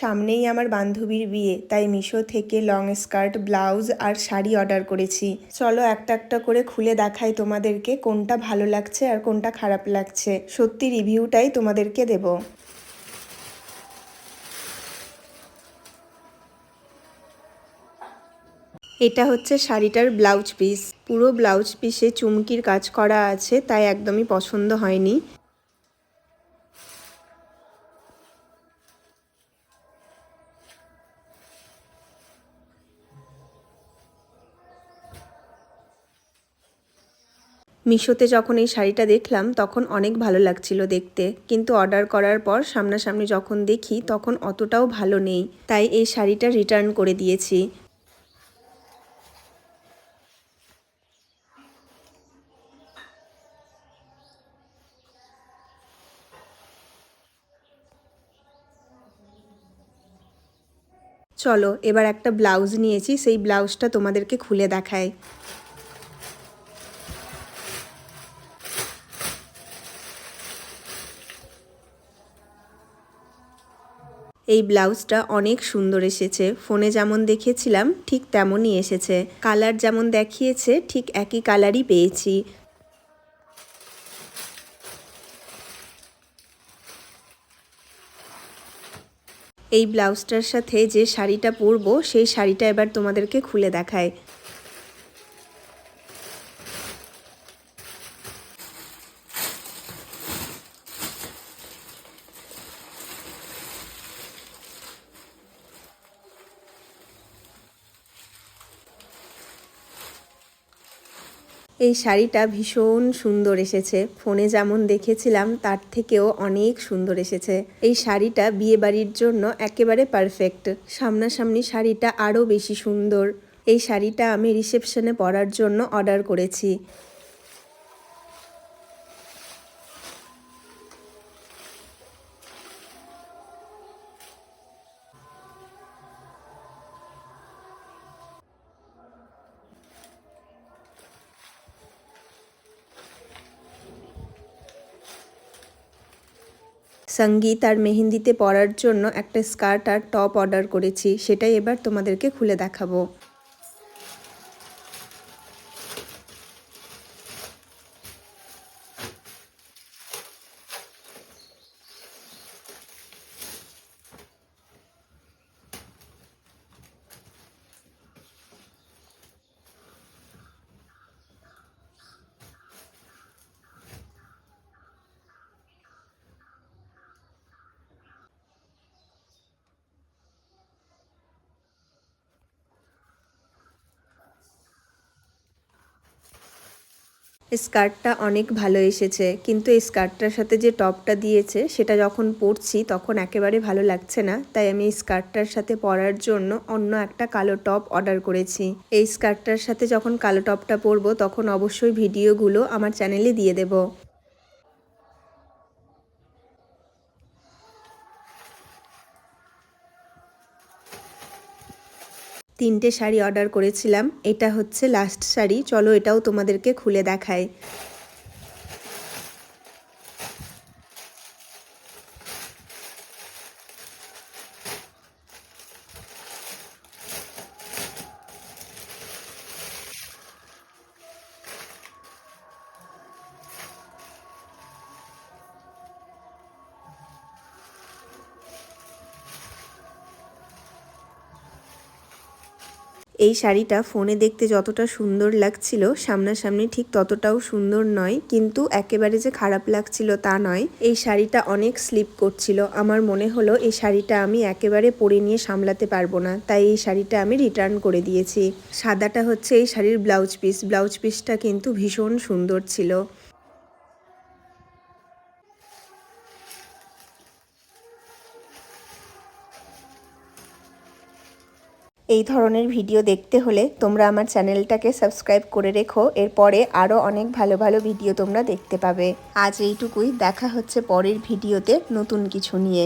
সামনেই আমার বান্ধবীর বিয়ে, তাই মিশো থেকে লং স্কার্ট, ব্লাউজ আর শাড়ি অর্ডার করেছি। চলো একটা একটা করে খুলে দেখাই তোমাদেরকে কোনটা ভালো লাগছে আর কোনটা খারাপ লাগছে। সত্যি রিভিউটাই তোমাদেরকে দেব। এটা হচ্ছে শাড়িটার ব্লাউজ পিস। পুরো ব্লাউজ পিসে চুমকির কাজ করা আছে, তাই একদমই পছন্দ হয়নি। মিশোতে যখন এই শাড়িটা দেখলাম, তখন অনেক ভালো লাগছিল দেখতে। কিন্তু অর্ডার করার পর সামনাসামনি যখন দেখি, তখন অতটাও ভালো নেই। তাই এই শাড়িটা রিটার্ন করে দিয়েছি। চলো, এবার একটা ব্লাউজ নিয়েছি। সেই ব্লাউজটা তোমাদেরকে খুলে দেখায় এই ব্লাউজটা অনেক সুন্দর এসেছে। ফোনে যেমন দেখেছিলাম, ঠিক তেমনই এসেছে। কালার যেমন দেখিয়েছে, ঠিক একই কালারই পেয়েছি। এই ব্লাউজটার সাথে যে শাড়িটা পরবো, সেই শাড়িটা এবার তোমাদেরকে খুলে দেখায়। এই শাড়িটা ভীষণ সুন্দর এসেছে। ফোনে যেমন দেখেছিলাম, তার থেকেও অনেক সুন্দর এসেছে। এই শাড়িটা বিয়ে বাড়ির জন্য একেবারে পারফেক্ট সামনাসামনি শাড়িটা আরও বেশি সুন্দর। এই শাড়িটা আমি রিসেপশনে পরার জন্য অর্ডার করেছি। সংগীত আর মেহেন্দিতে পরার জন্য একটা স্কার্ট আর টপ অর্ডার করেছি, সেটাই এবার তোমাদেরকে খুলে দেখাবো। স্কার্টটা অনেক ভালো এসেছে। কিন্তু এই স্কার্টটার সাথে যে টপটা দিয়েছে, সেটা যখন পরছি তখন একেবারে ভালো লাগছে না। তাই আমি এই স্কার্টটার সাথে পরার জন্য অন্য একটা কালো টপ অর্ডার করেছি। এই স্কার্টটার সাথে যখন কালো টপটা পরবো, তখন অবশ্যই ভিডিওগুলো আমার চ্যানেলে দিয়ে দেবো। তিনটে শাড়ি অর্ডার করেছিলাম। এটা হচ্ছে লাস্ট শাড়ি। চলো এটাও তোমাদেরকে খুলে দেখায় এই শাড়িটা ফোনে দেখতে যতটা সুন্দর লাগছিল, সামনাসামনি ঠিক ততটাও সুন্দর নয়, কিন্তু একেবারে যে খারাপ লাগছিল তা নয়। এই শাড়িটা অনেক স্লিপ করছিল। আমার মনে হলো এই শাড়িটা আমি একেবারে পরে নিয়ে সামলাতে পারব না, তাই এই শাড়িটা আমি রিটার্ন করে দিয়েছি। সাদাটা হচ্ছে এই শাড়ির ব্লাউজ পিস ব্লাউজ পিসটা কিন্তু ভীষণ সুন্দর ছিল। এই ধরনের ভিডিও দেখতে হলে তোমরা আমার চ্যানেলটাকে সাবস্ক্রাইব করে রেখো, এরপরে আরও অনেক ভালো ভালো ভিডিও তোমরা দেখতে পাবে। আজ এইটুকুই, দেখা হচ্ছে পরের ভিডিওতে নতুন কিছু নিয়ে।